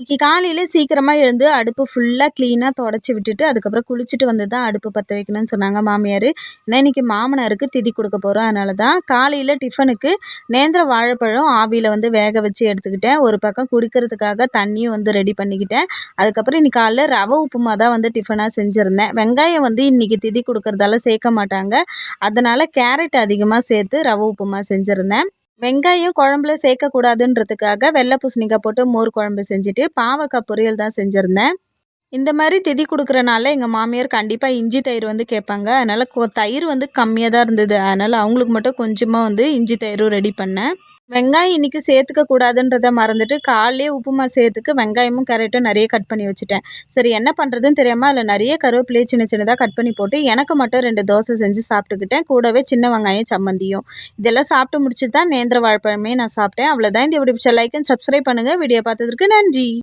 இன்றைக்கி காலையில் சீக்கிரமாக எழுந்து அடுப்பு ஃபுல்லாக க்ளீனாக தொடச்சி விட்டுட்டு அதுக்கப்புறம் குளிச்சுட்டு வந்து தான் அடுப்பு பற்ற வைக்கணும்னு சொன்னாங்க மாமியார். ஏன்னா இன்றைக்கி மாமனாருக்கு திதி கொடுக்க போகிறோம் அதனால தான் காலையில் டிஃபனுக்கு நேந்திர வாழைப்பழம் ஆவியில் வந்து வேக வச்சு எடுத்துக்கிட்டேன். ஒரு பக்கம் குடிக்கிறதுக்காக தண்ணியும் வந்து ரெடி பண்ணிக்கிட்டேன். அதுக்கப்புறம் இன்றைக்கி காலைல ரவை உப்புமா தான் வந்து டிஃபனாக செஞ்சுருந்தேன். வெங்காயம் வந்து இன்றைக்கி திதி கொடுக்குறதால சேர்க்க மாட்டாங்க. அதனால் கேரட் அதிகமாக சேர்த்து ரவை உப்புமா செஞ்சுருந்தேன். வெங்காயம் குழம்புல சேர்க்கக்கூடாதுன்றதுக்காக வெள்ளை பூசணிக்காய் போட்டு மோர் குழம்பு செஞ்சுட்டு பாவக்காய் பொரியல் தான் செஞ்சுருந்தேன். இந்த மாதிரி திதி கொடுக்குறனால எங்கள் மாமியார் கண்டிப்பாக இஞ்சி தயிர் வந்து கேட்பாங்க. அதனால் தயிர் வந்து கம்மியாக தான் இருந்தது. அதனால் அவங்களுக்கு மட்டும் கொஞ்சமாக வந்து இஞ்சி தயிரும் ரெடி பண்ணேன். வெங்காயம் இன்றைக்கி சேர்த்துக்க கூடாதுன்றத மறந்துட்டு காலையிலே உப்புமா சேர்த்துக்கு வெங்காயமும் கேரட்டும் நிறைய கட் பண்ணி வச்சுட்டேன். சரி என்ன பண்ணுறதுன்னு தெரியாமல் அதில் நிறைய கருவேப்பிலையை சின்ன சின்னதாக கட் பண்ணி போட்டு எனக்கு மட்டும் ரெண்டு தோசை செஞ்சு சாப்பிட்டுக்கிட்டேன். கூடவே சின்ன வெங்காயம் சம்மந்தியும். இதெல்லாம் சாப்பிட்டு முடிச்சு தான் நேந்திர வாழைப்பழமே நான் சாப்பிட்டேன். அவ்வளோதான் இந்த வீடியோ லைக் அண்ட் சப்ஸ்கிரைப் பண்ணுங்கள் வீடியோ பார்த்ததுக்கு நன்றி.